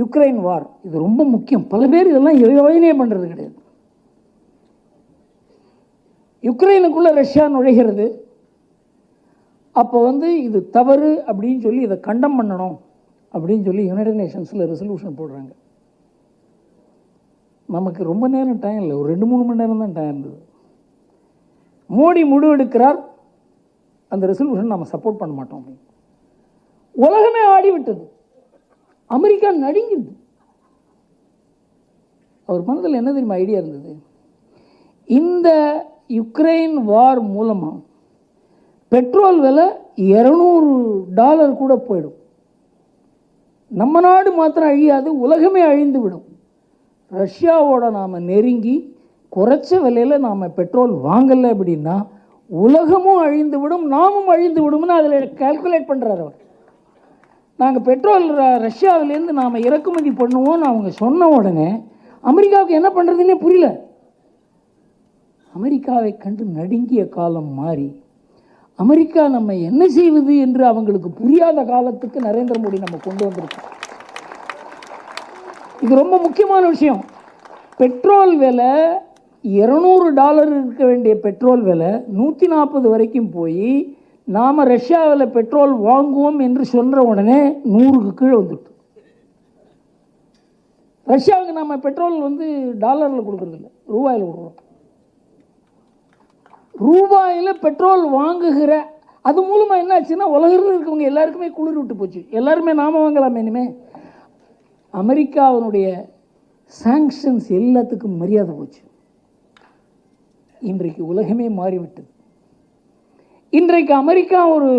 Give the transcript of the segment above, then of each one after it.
Ukraine வார் இது ரொம்ப முக்கியம். பல பேர் இதெல்லாம் யோஜனையே பண்ணுறது கிடையாது. யுக்ரைனுக்குள்ளே ரஷ்யா நுழைகிறது. அப்போ வந்து இது தவறு அப்படின்னு சொல்லி இதை கண்டம் பண்ணணும் அப்படின்னு சொல்லி யுனைடெட் நேஷன்ஸில் ரெசல்யூஷன் போடுறாங்க. நமக்கு ரொம்ப நேரம் டைம் இல்லை. ஒரு ரெண்டு மூணு மணி நேரம் தான் டைம் இருந்தது. மோடி முடிவெடுக்கிறார் அந்த ரெசல்யூஷன் நம்ம சப்போர்ட் பண்ண மாட்டோம் அப்படின்னு. உலகமே ஆடி விட்டது அமெரிக்கா நடுங்கிது அவர் மனதில் என்ன தெரியுமா ஐடியா இருந்தது? இந்த யுக்ரைன் வார் மூலமாக பெட்ரோல் விலை இரநூறு டாலர் கூட போயிடும். நம்ம நாடு மாத்திரம் அழியாது உலகமே அழிந்து விடும் ரஷ்யாவோட நாம் நெருங்கி குறைச்ச விலையில் நாம் பெட்ரோல் வாங்கலை அப்படின்னா உலகமும் அழிந்து விடும் நாமும் அழிந்து விடும்னு அதில் கால்குலேட் பண்ணுறாரு அவர். நாங்கள் பெட்ரோல் ர- ரஷ்யாவிலேருந்து நாம் இறக்குமதி பண்ணுவோம்னு அவங்க சொன்ன உடனே அமெரிக்காவுக்கு என்ன பண்ணுறதுன்னே புரியல. அமெரிக்காவை கண்டு நடுங்கிய காலம் மாறி அமெரிக்கா நம்ம என்ன செய்வது என்று அவங்களுக்கு புரியாத காலத்துக்கு நரேந்திர மோடி நம்ம கொண்டு வந்திருக்கோம். இது ரொம்ப முக்கியமான விஷயம். பெட்ரோல் விலை இரநூறு டாலர் இருக்க வேண்டிய பெட்ரோல் விலை நூற்றி நாற்பது வரைக்கும் போய் நாம் ரஷ்யாவில் பெட்ரோல் வாங்குவோம் என்று சொன்ன உடனே நூறுக்கு கீழே வந்துட்டு. ரஷ்யாவுக்கு நம்ம பெட்ரோல் வந்து டாலரில் கொடுக்குறதில்ல ரூபாயில் கொடுக்குறோம். ரூபாயில் பெட்ரோல் வாங்குகிற அது மூலமாக என்ன ஆச்சுன்னா உலகத்தில் இருக்கவங்க எல்லாருக்குமே குளிர் விட்டு போச்சு. எல்லாருமே நாம வாங்கலாமே இனிமே. அமெரிக்காவினுடைய சாங்ஷன்ஸ் எல்லாத்துக்கும் மரியாதை போச்சு. இன்றைக்கு உலகமே மாறிவிட்டது. இன்றைக்கு அமெரிக்கா ஒரு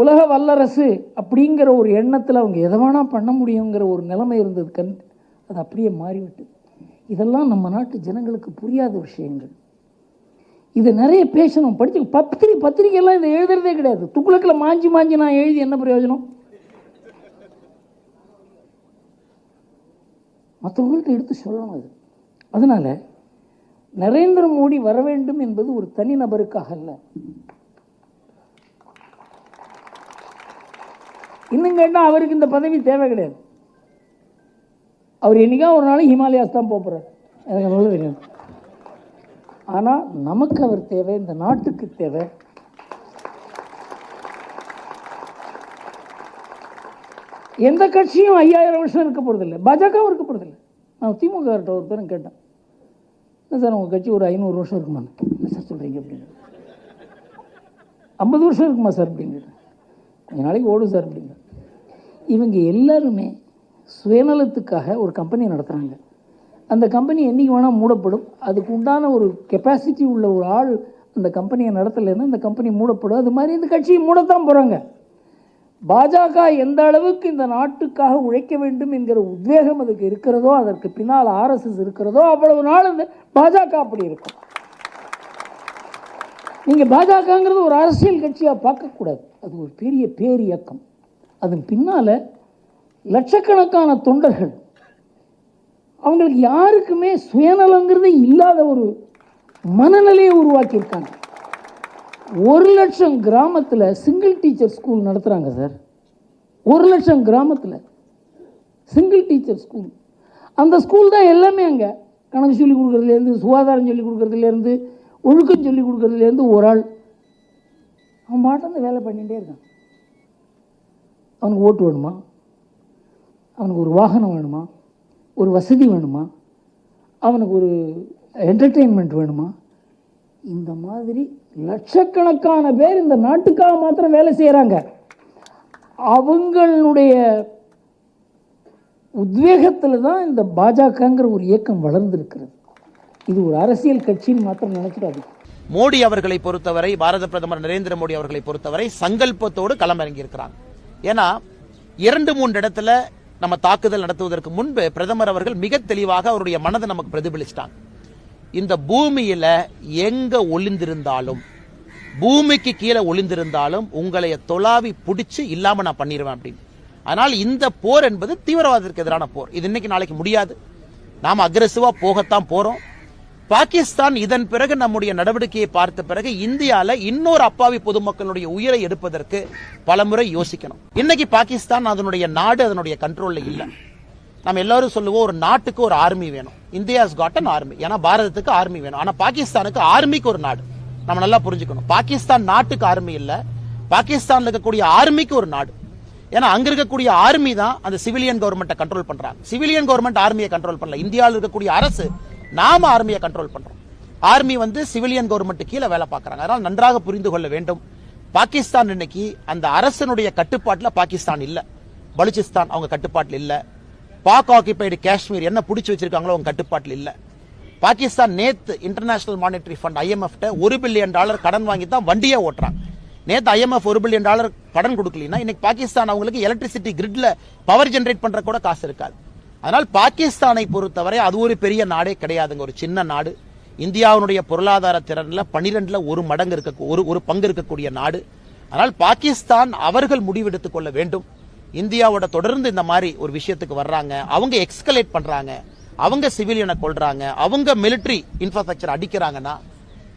உலக வல்லரசு அப்படிங்கிற ஒரு எண்ணத்தில் அவங்க எதை வேணால் பண்ண முடியுங்கிற ஒரு நிலைமை இருந்தது. கண் அது அப்படியே மாறிவிட்டது. இதெல்லாம் நம்ம நாட்டு ஜனங்களுக்கு புரியாத விஷயங்கள். இதை நிறைய பேசணும். படித்து பத்திரிக்கை பத்திரிக்கையெல்லாம் இதை எழுதுறதே கிடையாது. துக்குளக்கில் மாஞ்சி மாஞ்சி நான் எழுதி என்ன பிரயோஜனம்? மற்றவங்கள்ட்ட எடுத்து சொல்லணும் அது. அதனால் நரேந்திர மோடி வர வேண்டும் என்பது ஒரு தனிநபருக்காக அல்ல. இன்னும் கேட்டால் அவருக்கு இந்த பதவி தேவை கிடையாது. அவர் என்னைக்கா ஒரு நாள் ஹிமாலயாஸ் தான் போகிறார் எனக்கு நல்லா தெரியும் ஆனால் நமக்கு அவர் தேவை இந்த நாட்டுக்கு தேவை. எந்த கட்சியும் ஐயாயிரம் வருஷம் இருக்க போகிறதில்லை பாஜகவும் இருக்க போகிறதில்லை நான் திமுக ஒருத்தரும் கேட்டேன். என்ன சார் உங்கள் கட்சி ஒரு ஐநூறு வருஷம் இருக்குமா? என்ன சார் சொல்கிறீங்க அப்படின்னு ஐம்பது வருஷம் இருக்குமா சார் அப்படின்னு கொஞ்ச நாளைக்கு ஓடும் சார் அப்படிங்க இவங்க எல்லாருமே சுயநலத்துக்காக ஒரு கம்பெனி நடத்துகிறாங்க அந்த கம்பெனி என்றைக்கு வேணால் மூடப்படும். அதுக்கு உண்டான ஒரு கெப்பாசிட்டி உள்ள ஒரு ஆள் அந்த கம்பெனியை நடத்தலைன்னா அந்த கம்பெனி மூடப்படும். அது மாதிரி இந்த கட்சியை மூடத்தான் போகிறாங்க பாஜக எந்த அளவுக்கு இந்த நாட்டுக்காக உழைக்க வேண்டும் என்கிற உத்வேகம் அதுக்கு இருக்கிறதோ அதற்கு பின்னால் ஆர்எஸ்எஸ் இருக்கிறதோ அவ்வளவு நாள் இந்த பாஜக அப்படி இருக்கும். நீங்கள் பாஜகங்கிறது ஒரு அரசியல் கட்சியாக பார்க்கக்கூடாது. அது ஒரு பெரிய பேரியக்கம். அதன் பின்னால் லட்சக்கணக்கான தொண்டர்கள் அவங்களுக்கு யாருக்குமே சுயநலங்கிறதே இல்லாத ஒரு மனநிலையை உருவாக்கியிருக்காங்க. ஒரு லட்சம் கிராமத்தில் சிங்கிள் டீச்சர் ஸ்கூல் நடத்துகிறாங்க சார். ஒரு லட்சம் கிராமத்தில் சிங்கிள் டீச்சர் ஸ்கூல் அந்த ஸ்கூல் தான் எல்லாமே அங்கே. கணக்கு சொல்லிக் கொடுக்குறதுலேருந்து சுகாதாரம் சொல்லிக் கொடுக்குறதுலேருந்து ஒழுக்கம் சொல்லிக் கொடுக்குறதுலேருந்து ஒரு ஆள். அவன் மாட்டம் வேலை பண்ணிகிட்டே இருக்கான். அவனுக்கு ஓட்டு வேணுமா? அவனுக்கு ஒரு வாகனம் வேணுமா? ஒரு வசதி வேணுமா? அவனுக்கு ஒரு என்டர்டெயின்மெண்ட் வேணுமா? இந்த மாதிரி லட்சக்கணக்கான பேர் இந்த நாட்டுக்காக மாத்திரம் வேலை செய்கிறாங்க அவங்களுடைய உத்வேகத்தில் தான் இந்த பாஜகங்கிற ஒரு இயக்கம் வளர்ந்திருக்கிறது. இது ஒரு அரசியல் கட்சின்னு மாத்திரம் நினைச்சிடாது மோடி அவர்களை பொறுத்தவரை பாரத பிரதமர் நரேந்திர மோடி அவர்களை பொறுத்தவரை சங்கல்பத்தோடு களமிறங்கியிருக்கிறாங்க ஏன்னா இரண்டு மூன்று இடத்துல நம்ம தாக்குதல் நடத்துவதற்கு முன்பு பிரதமர் அவர்கள் மிக தெளிவாக அவருடைய மனதை நமக்கு பிரதிபலிச்சிட்டாங்க. இந்த பூமியில எங்க ஒளிந்திருந்தாலும் பூமிக்கு கீழே ஒளிந்திருந்தாலும் உங்களை தொலாவி பிடிச்சு இல்லாம நான் பண்ணிடுவேன் அப்படின்னு. அதனால் இந்த போர் என்பது தீவிரவாதத்திற்கு எதிரான போர். இது இன்னைக்கு நாளைக்கு முடியாது. நாம அக்ரெசிவா போகத்தான் போறோம். பாகிஸ்தான் இதன் பிறகு நம்முடைய நடவடிக்கையை பார்த்த பிறகு இந்தியால இன்னொரு அப்பாவி பொதுமக்களுடைய உயிரை எடுப்பதற்கு பலமுறை யோசிக்கணும். இன்னைக்கு பாகிஸ்தான் அதனுடைய நாடு அதனுடைய கண்ட்ரோல்ல இல்லை. நம்ம எல்லாரும் சொல்லுவோம் ஒரு நாட்டுக்கு ஒரு ஆர்மி வேணும். இந்தியாஸ் காட் அன் ஆர்மி ஏன்னா பாரதத்துக்கு ஆர்மி வேணும். ஆனா பாகிஸ்தானுக்கு ஆர்மிக்கு ஒரு நாடு. நம்ம நல்லா புரிஞ்சுக்கணும். பாகிஸ்தான் நாட்டுக்கு ஆர்மி இல்ல. பாகிஸ்தான்ல இருக்கக்கூடிய ஆர்மிக்கு ஒரு நாடு. ஏன்னா அங்க இருக்கக்கூடிய ஆர்மி தான் அந்த சிவிலியன் கவர்மெண்ட்டை கண்ட்ரோல் பண்றாங்க. சிவிலியன் கவர்மெண்ட் ஆர்மியை கண்ட்ரோல் பண்ணல. இந்தியாவில் இருக்கக்கூடிய அரசு நாம ஆர்மியை கண்ட்ரோல் பண்றோம். ஆர்மி வந்து சிவிலியன் கவர்மெண்ட் கீழே வேலை பார்க்கறாங்க. அதனால நன்றாக புரிந்து கொள்ள வேண்டும். பாகிஸ்தான் இன்னைக்கு அந்த அரசனுடைய கட்டுப்பாட்டில் பாகிஸ்தான் இல்ல. பலுச்சிஸ்தான் அவங்க கட்டுப்பாட்டில் இல்லை. பாக் ஆக்கிபைடு காஷ்மீர் என்ன பிடிச்சி வச்சிருக்காங்களோ அவங்க கட்டுப்பாட்டில் இல்ல. பாகிஸ்தான் நேத்து இன்டர்நேஷனல் மானிட்டரி ஃபண்ட் ஐஎம்எஃப் ஒரு பில்லியன் டாலர் கடன் வாங்கி தான் வண்டியே ஓட்டுறாங்க. நேத்து ஐஎம்எஃப் ஒரு பில்லியன் டாலர் கடன் கொடுக்கலனா இன்னைக்கு பாகிஸ்தான் அவங்களுக்கு எலக்ட்ரிசிட்டி கிரிட்ல பவர் ஜென்ரேட் பண்ற கூட காசு இருக்காது. அதனால் பாகிஸ்தானை பொறுத்தவரை அது ஒரு பெரிய நாடே கிடையாதுங்க. ஒரு சின்ன நாடு. இந்தியாவினுடைய பொருளாதார திறன்ல பனிரெண்டுல ஒரு மடங்கு இருக்க ஒரு ஒரு பங்கு இருக்கக்கூடிய நாடு. ஆனால் பாகிஸ்தான் அவர்கள் முடிவெடுத்துக் கொள்ள வேண்டும். இந்தியாவோட தொடர்ந்து இந்த மாதிரி ஒரு விஷயத்துக்கு வர்றாங்க. அவங்க எக்ஸ்கலேட் பண்றாங்க. அவங்க சிவிலியனை கொள்றாங்க அவங்க மிலிட்டரி இன்ஃப்ராஸ்ட்ரக்சர் அடிக்கிறாங்கன்னா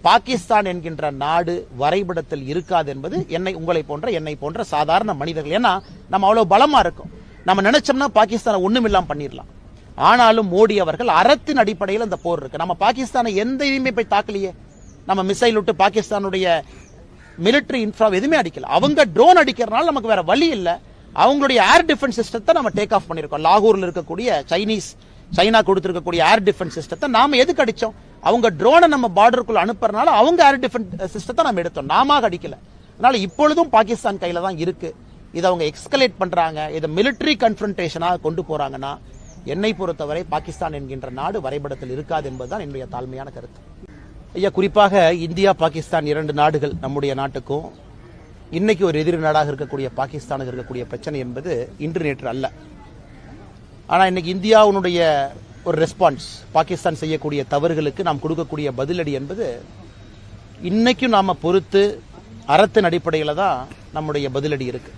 பாகிஸ்தான் என்கின்ற நாடு வரைபடத்தில் இருக்காது என்பது என்னை உங்களை போன்ற என்னை போன்ற சாதாரண மனிதர்கள். ஏன்னா நம்ம அவ்வளவு பலமா இருக்கும். நம்ம நினைச்சோம்னா பாகிஸ்தானை ஒண்ணும் இல்லாம பண்ணிடலாம். ஆனாலும் மோடி அவர்கள் அறத்தின் அடிப்படையில் இந்த போர் இருக்கு. நம்ம பாகிஸ்தானை எந்த இதுவுமே போய் தாக்கலையே? நம்ம மிசைல் விட்டு பாகிஸ்தானுடைய மிலிட்டரி இன்ஃப்ரா எதுவுமே அடிக்கல. அவங்க ட்ரோன் அடிக்கிறதுனால நமக்கு வேற வழி இல்லை. அவங்களுடைய ஏர் டிஃபென்ஸ் சிஸ்டத்தை நம்ம டேக் ஆஃப் பண்ணியிருக்கோம் லாகூரில் இருக்கக்கூடிய சைனீஸ் சைனா கொடுத்துருக்கக்கூடிய ஏர் டிஃபென்ஸ் சிஸ்டத்தை நாம எதுக்கு அடித்தோம் அவங்க ட்ரோனை நம்ம பார்டருக்குள்ள அனுப்புறதுனால அவங்க ஏர் டிஃபென்ஸ் சிஸ்டத்தை நம்ம எடுத்தோம். நாம அடிக்கல. அதனால இப்பொழுதும் பாகிஸ்தான் கையில தான் இருக்கு. இதை அவங்க எக்ஸ்கலேட் பண்றாங்க. இதை மிலிட்டரி கன்ஃபரன்டேஷனாக கொண்டு போறாங்கன்னா என்னை பொறுத்தவரை பாகிஸ்தான் என்கின்ற நாடு வரைபடத்தில் இருக்காது என்பதுதான் என்னுடைய தாழ்மையான கருத்து. ஐயா குறிப்பாக இந்தியா பாகிஸ்தான் இரண்டு நாடுகள் நம்முடைய நாட்டுக்கும் இன்னைக்கு ஒரு எதிரி நாடாக இருக்கக்கூடிய பாகிஸ்தானுக்கு இருக்கக்கூடிய பிரச்சனை என்பது இன்று நேற்று அல்ல. ஆனால் இன்னைக்கு இந்தியாவுடைய ஒரு ரெஸ்பான்ஸ் பாகிஸ்தான் செய்யக்கூடிய தவறுகளுக்கு நாம் கொடுக்கக்கூடிய பதிலடி என்பது இன்னைக்கும் நாம் பொறுத்து அறத்தின் அடிப்படையில் தான் நம்முடைய பதிலடி இருக்கு.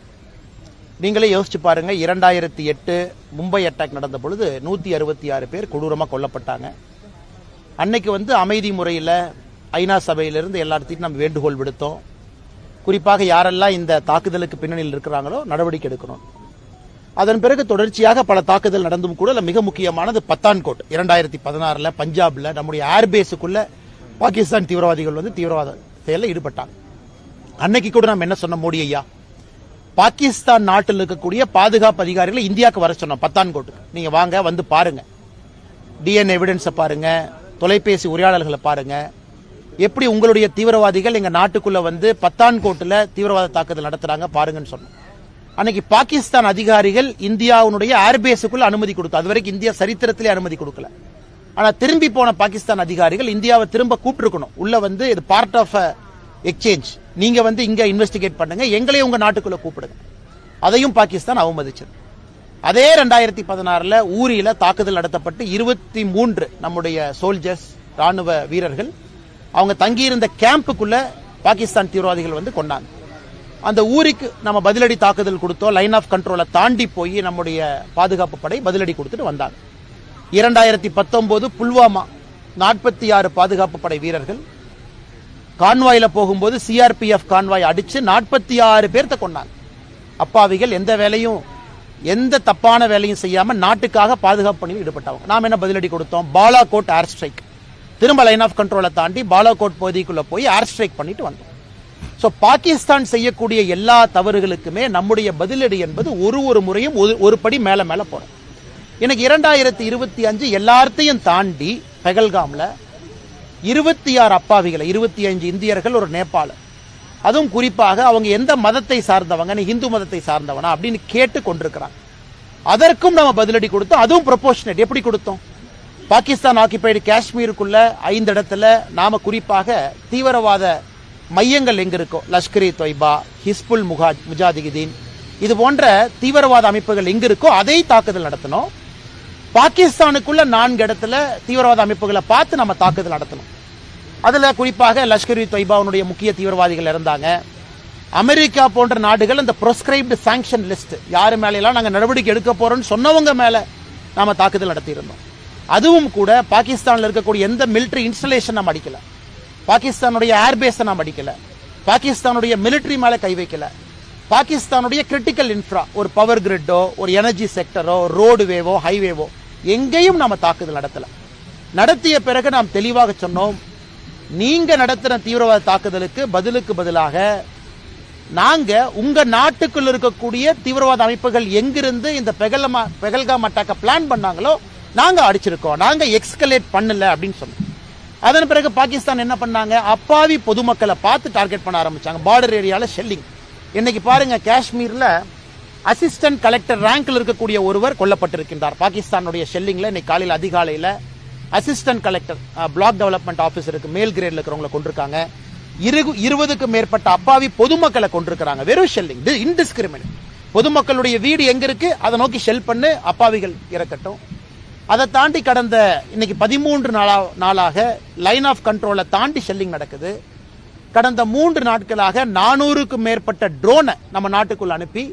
நீங்களே யோசிச்சு பாருங்க இரண்டாயிரத்தி எட்டு மும்பை அட்டாக் நடந்த பொழுது நூத்தி அறுபத்தி ஆறு பேர் கொடூரமாக கொல்லப்பட்டாங்க. அன்னைக்கு வந்து அமைதி முறையில் ஐநா சபையிலிருந்து எல்லாத்தையும் நம்ம வேண்டுகோள் விடுத்தோம். குறிப்பாக யாரெல்லாம் இந்த தாக்குதலுக்கு பின்னணியில் இருக்கிறாங்களோ நடவடிக்கை எடுக்கணும். அதன் பிறகு தொடர்ச்சியாக பல தாக்குதல் நடந்தும் கூட மிக முக்கியமானது பத்தான்கோட். இரண்டாயிரத்தி பதினாறுல பஞ்சாப்ல நம்முடைய ஏர்பேஸுக்குள்ள பாகிஸ்தான் தீவிரவாதிகள் வந்து தீவிரவாத செயலில் ஈடுபட்டாங்க. அன்னைக்கு கூட நம்ம என்ன சொன்ன மோடி ஐயா? பாகிஸ்தான் நாட்டில் இருக்கக்கூடிய பாதுகாப்பு அதிகாரிகளை இந்தியாவுக்கு வர சொன்னோம் பத்தான்கோட்டுக்கு. நீங்க வாங்க வந்து பாருங்க. டிஎன்ஏ எவிடன்ஸை பாருங்க தொலைபேசி உரையாடல்களை பாருங்க. எப்படி உங்களுடைய தீவிரவாதிகள் எங்க நாட்டுக்குள்ள வந்து பத்தான்கோட்டில் தீவிரவாத தாக்குதல் நடத்துறாங்க பாருங்கன்னு சொன்னோம். அன்னைக்கு பாகிஸ்தான் அதிகாரிகள் இந்தியாவுடைய ஏர்பேஸுக்குள்ள அனுமதி கொடுத்து அது வரைக்கும் இந்தியா சரித்திரத்திலே அனுமதி கொடுக்கல. ஆனா திரும்பி போன பாகிஸ்தான் அதிகாரிகள் இந்தியாவை திரும்ப கூப்பிட்டுருக்கணும். உள்ள வந்து இது பார்ட் ஆஃப் எக்ஸ்சேஞ்ச் நீங்க வந்து இங்க இன்வெஸ்டிகேட் பண்ணுங்க எங்களையும் உங்க நாட்டுக்குள்ள கூப்பிடுங்க. அதையும் பாகிஸ்தான் அவமதிச்சது. அதே ரெண்டாயிரத்தி பதினாறுல ஊரியில் தாக்குதல் நடத்தப்பட்டு இருபத்தி மூன்று நம்முடைய சோல்ஜர்ஸ் ராணுவ வீரர்கள் அவங்க தங்கியிருந்த கேம்புக்குள்ள பாகிஸ்தான் தீவிரவாதிகள் வந்து கொண்டாங்க. அந்த ஊருக்கு நம்ம பதிலடி தாக்குதல் கொடுத்தோம் லைன் ஆஃப் கண்ட்ரோலை தாண்டி போய் நம்முடைய பாதுகாப்பு படை பதிலடி கொடுத்துட்டு வந்தாங்க. இரண்டாயிரத்தி பத்தொன்பது புல்வாமா நாற்பத்தி ஆறு பாதுகாப்பு படை வீரர்கள் கான்வாயில் போகும்போது சிஆர்பிஎஃப் கான்வாய் அடிச்சு நாற்பத்தி ஆறு பேர்த்த கொண்டாங்க. அப்பாவிகள் எந்த வேலையும் எந்த தப்பான வேலையும் செய்யாமல் நாட்டுக்காக பாதுகாப்பு பணியில் ஈடுபட்டாங்க நாம் என்ன பதிலடி கொடுத்தோம்? பாலாகோட் ஏர் ஸ்ட்ரைக் திரும்ப லைன் ஆஃப் கண்ட்ரோலை தாண்டி பாலாகோட் பகுதிக்குள்ள போய் ஏர் ஸ்ட்ரைக் பண்ணிட்டு வந்தோம். ஸோ பாகிஸ்தான் செய்யக்கூடிய எல்லா தவறுகளுக்குமே நம்முடைய பதிலடி என்பது ஒரு ஒரு முறையும் ஒரு ஒரு படி மேலே மேலே போகிறோம் எனக்கு இரண்டாயிரத்தி இருபத்தி அஞ்சு எல்லாத்தையும் தாண்டி பெகல்காம்ல இருபத்தி ஆறு அப்பாவிகளை இருபத்தி அஞ்சு இந்தியர்கள் ஒரு நேபாளம் அதுவும் குறிப்பாக அவங்க எந்த மதத்தை சார்ந்தவங்க நீ இந்து மதத்தை சார்ந்தவனா அப்படின்னு கேட்டு கொண்டிருக்கிறாங்க அதற்கும் நம்ம பதிலடி கொடுத்தோம் அதுவும் ப்ரொபோஷனட் எப்படி கொடுத்தோம்? பாகிஸ்தான் ஆக்கிபைடு காஷ்மீருக்குள்ள ஐந்து இடத்துல நாம குறிப்பாக தீவிரவாத மையங்கள் எங்க இருக்கோ லஷ்கர் இ தொய்பா ஹிஸ்புல் முகா முஜாதிகிதீன் இது போன்ற தீவிரவாத அமைப்புகள் எங்க இருக்கோ அதை தாக்குதல் நடத்தணும். பாகிஸ்தானுக்குள்ள நான்கு இடத்துல தீவிரவாத அமைப்புகளை பார்த்து நம்ம தாக்குதல் நடத்தணும். அதில் குறிப்பாக லஷ்கர் இ தொய்பாவுடைய முக்கிய தீவிரவாதிகள் இருந்தாங்க அமெரிக்கா போன்ற நாடுகள் அந்த ப்ரொஸ்கிரைப்டு சாங்ஷன் லிஸ்ட் யார் மேல நாங்கள் நடவடிக்கை எடுக்க போகிறோம்னு சொன்னவங்க மேலே நாம் தாக்குதல் நடத்தியிருந்தோம். அதுவும் கூட பாகிஸ்தானில் இருக்கக்கூடிய எந்த மிலிட்டரி இன்ஸ்டலேஷன் நாம் அடிக்கல. பாகிஸ்தானுடைய ஏர்பேஸை நாம் அடிக்கல. பாகிஸ்தானுடைய மிலிட்டரி மேலே கை வைக்கல. பாகிஸ்தானுடைய கிரிட்டிக்கல் இன்ஃப்ரா ஒரு பவர் கிரிட்டோ ஒரு எனர்ஜி செக்டரோ ரோடுவேவோ ஹைவேவோ எங்கேயும் நாம தாக்குதல் நடத்தலை. நடத்திய பிறகு நாம் தெளிவாக சொன்னோம் நீங்க நடத்தின தீவிரவாத தாக்குதலுக்கு பதிலுக்கு பதிலாக நாங்க உங்க நாட்டுக்குள் இருக்கக்கூடிய தீவிரவாத அமைப்புகள் எங்கிருந்து இந்த பெகல்மா பெகல்காம் அட்டாக்க பிளான் பண்ணாங்களோ நாங்கள் அடிச்சிருக்கோம். நாங்கள் எக்ஸ்கலேட் பண்ணல அப்படின்னு சொன்னோம். அதன் பிறகு பாகிஸ்தான் என்ன பண்ணாங்க? அப்பாவி பொதுமக்களை பார்த்து டார்கெட் பண்ண ஆரம்பிச்சாங்க. பார்டர் ஏரியாவில் ஷெல்லிங் இன்னைக்கு பாருங்க காஷ்மீரில் அசிஸ்டன்ட் கலெக்டர் ரேங்கில் இருக்கக்கூடிய ஒருவர் கொல்லப்பட்டிருக்கின்றார். பாகிஸ்தானுடைய ஷெல்லிங்கில் இன்னைக்கு காலையில் அதிகாலையில் அசிஸ்டன்ட் கலெக்டர் பிளாக் டெவலப்மெண்ட் ஆஃபீஸருக்கு மேல் கிரேடில் இருக்கிறவங்களை கொண்டிருக்காங்க. இரு இருபதுக்கு மேற்பட்ட அப்பாவி பொதுமக்களை கொண்டிருக்கிறாங்க. வெறும் ஷெல்லிங் இன்டிஸ்கிரிமினேட் பொதுமக்களுடைய வீடு எங்க இருக்கு? அதை நோக்கி ஷெல் பண்ணு அப்பாவிகள் இறக்கட்டும். அதை தாண்டி கடந்த இன்னைக்கு பதிமூன்று நாளா நாளாக லைன் ஆஃப் கண்ட்ரோலை தாண்டி ஷெல்லிங் நடக்குது. கடந்த மூன்று நாட்களாக நானூறுக்கும் மேற்பட்ட ட்ரோனை நம்ம நாட்டுக்குள் அனுப்பி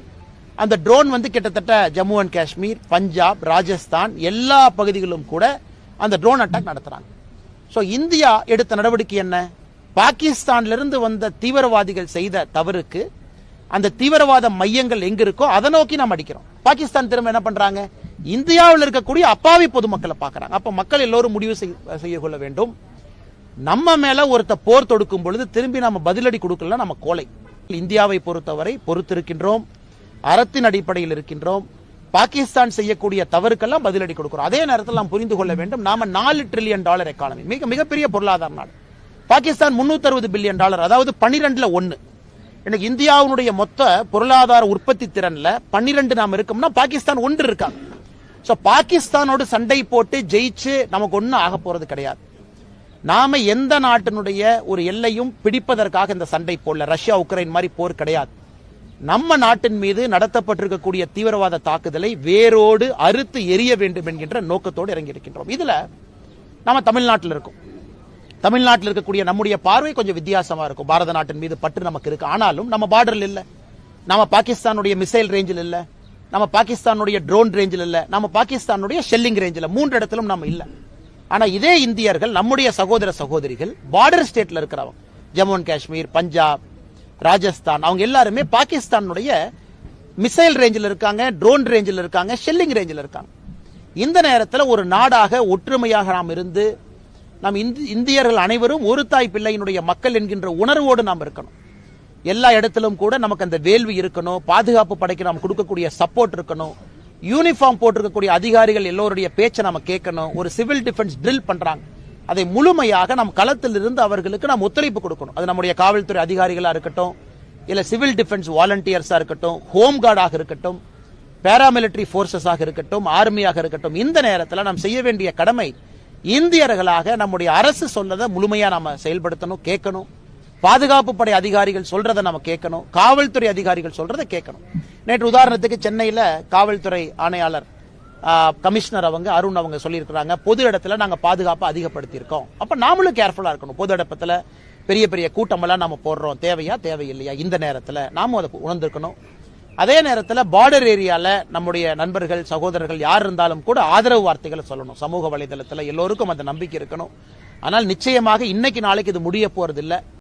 அந்த ட்ரோன் வந்து கிட்டத்தட்ட ஜம்மு அண்ட் காஷ்மீர் பஞ்சாப் ராஜஸ்தான் எல்லா பகுதிகளும் கூட அந்த ட்ரோன் அட்டாக் நடத்துறாங்க. ஸோ இந்தியா எடுத்த நடவடிக்கை என்ன? பாகிஸ்தான்லேருந்து வந்த தீவிரவாதிகள் செய்த தவறுக்கு அந்த தீவிரவாத மையங்கள் எங்க இருக்கோ அதை நோக்கி நாம் அடிக்கிறோம். பாகிஸ்தான் திரும்ப என்ன பண்றாங்க? இந்தியாவில் இருக்கக்கூடிய அப்பாவி பொதுமக்களை பார்க்குறாங்க. அப்போ மக்கள் எல்லோரும் முடிவு செய்- செய்ய கொள்ள வேண்டும். நம்ம மேல ஒருத்த போர் தொடுக்கும் பொழுது திரும்பி நம்ம பதிலடி கொடுக்கல நம்ம கோலை இந்தியாவை பொறுத்தவரை பொறுத்திருக்கின்றோம். அறத்தின் அடிப்படையில் இருக்கின்றோம். பாகிஸ்தான் செய்யக்கூடிய தவறுக்கெல்லாம் பதிலடி கொடுக்கிறோம். அதே நேரத்தில் நாம் புரிந்து கொள்ள வேண்டும். நாம நாலு ட்ரில்லியன் டாலர் எக்கானமி மிக மிகப்பெரிய பொருளாதார நாடு. பாகிஸ்தான் 360 பில்லியன் டாலர் அதாவது பன்னிரெண்டுல ஒன்னு இன்னைக்கு இந்தியாவுடைய மொத்த பொருளாதார உற்பத்தி திறன்ல பன்னிரெண்டு நாம் இருக்கோம்னா பாகிஸ்தான் ஒன்று இருக்காங்க ஸோ பாகிஸ்தானோடு சண்டை போட்டு ஜெயிச்சு நமக்கு ஒன்றும் ஆக போறது கிடையாது. நாம எந்த நாட்டினுடைய ஒரு எல்லையும் பிடிப்பதற்காக இந்த சண்டை போடல. ரஷ்யா உக்ரைன் மாதிரி போர் கிடையாது. நம்ம நாட்டின் மீது நடத்தப்பட்டிருக்கக்கூடிய தீவிரவாத தாக்குதலை வேரோடு அறுத்து எரிய வேண்டும் என்கின்ற நோக்கத்தோடு இறங்கி இருக்கின்றோம் இதுல நம்ம தமிழ்நாட்டில் இருக்கோம். தமிழ்நாட்டில் இருக்கக்கூடிய நம்முடைய பார்வை கொஞ்சம் வித்தியாசமா இருக்கும். பாரத நாட்டின் மீது பற்று நமக்கு இருக்கு. ஆனாலும் நம்ம பார்டர்ல இல்ல. நம்ம பாகிஸ்தானுடைய மிசைல் ரேஞ்சில் இல்லை. நம்ம பாகிஸ்தானுடைய ட்ரோன் ரேஞ்சில் இல்லை நம்ம பாகிஸ்தானுடைய ஷெல்லிங் ரேஞ்சில் மூன்று இடத்திலும் நம்ம இல்லை. ஆனால் இதே இந்தியர்கள் நம்முடைய சகோதர சகோதரிகள் பார்டர் ஸ்டேட்டில் இருக்கிறவங்க ஜம்மு அண்ட் காஷ்மீர் பஞ்சாப் ராஜஸ்தான் அவங்க எல்லாருமே பாகிஸ்தானுடைய மிசைல் ரேஞ்சில் இருக்காங்க ட்ரோன் ரேஞ்சில் இருக்காங்க ஷெல்லிங் ரேஞ்சில் இருக்காங்க. இந்த நேரத்தில் ஒரு நாடாக ஒற்றுமையாக நாம் இருந்து நாம் இந்தியர்கள் அனைவரும் ஒரு தாய் பிள்ளையினுடைய மக்கள் என்கின்ற உணர்வோடு நாம் இருக்கணும். எல்லா இடத்திலும் கூட நமக்கு அந்த வேள்வி இருக்கணும் பாதுகாப்பு படைக்கு நாம் கொடுக்கக்கூடிய சப்போர்ட் இருக்கணும். யூனிஃபார்ம் போட்டிருக்கக்கூடிய அதிகாரிகள் எல்லோருடைய பேச்சை நம்ம கேட்கணும். ஒரு சிவில் டிஃபென்ஸ் ட்ரில் பண்றாங்க. அதை முழுமையாக நம் களத்தில் இருந்து அவர்களுக்கு நாம் ஒத்துழைப்பு கொடுக்கணும். அது நம்முடைய காவல்துறை அதிகாரிகளாக இருக்கட்டும் இல்லை சிவில் டிஃபென்ஸ் வாலண்டியர்ஸாக இருக்கட்டும் ஹோம் கார்டாக இருக்கட்டும் பேராமிலிட்டரி ஃபோர்ஸஸாக இருக்கட்டும் ஆர்மியாக இருக்கட்டும் இந்த நேரத்தில் நாம் செய்ய வேண்டிய கடமை இந்தியர்களாக நம்முடைய அரசு சொன்னதை முழுமையாக நாம் செயல்படுத்தணும் கேட்கணும். பாதுகாப்பு படை அதிகாரிகள் சொல்றதை நம்ம கேட்கணும். காவல்துறை அதிகாரிகள் சொல்றதை கேட்கணும். நேற்று உதாரணத்துக்கு சென்னையில காவல்துறை ஆணையாளர் கமிஷனர் அவங்க அருண் அவங்க சொல்லியிருக்கிறாங்க. பொது இடத்துல நாங்க பாதுகாப்பை அதிகப்படுத்தியிருக்கோம். அப்ப நாமளும் கேர்ஃபுல்லா இருக்கணும். பொது இடத்துல பெரிய பெரிய கூட்டமெல்லாம் நம்ம போடுறோம். தேவையா தேவையில்லையா? இந்த நேரத்துல நாமும் அதை உணர்ந்திருக்கணும். அதே நேரத்துல பார்டர் ஏரியால நம்முடைய நண்பர்கள் சகோதரர்கள் யார் இருந்தாலும் கூட ஆதரவு வார்த்தைகளை சொல்லணும். சமூக வலைதளத்துல எல்லோருக்கும் அந்த நம்பிக்கை இருக்கணும். ஆனால் நிச்சயமாக இன்னைக்கு நாளைக்கு இது முடிய போறதில்லை.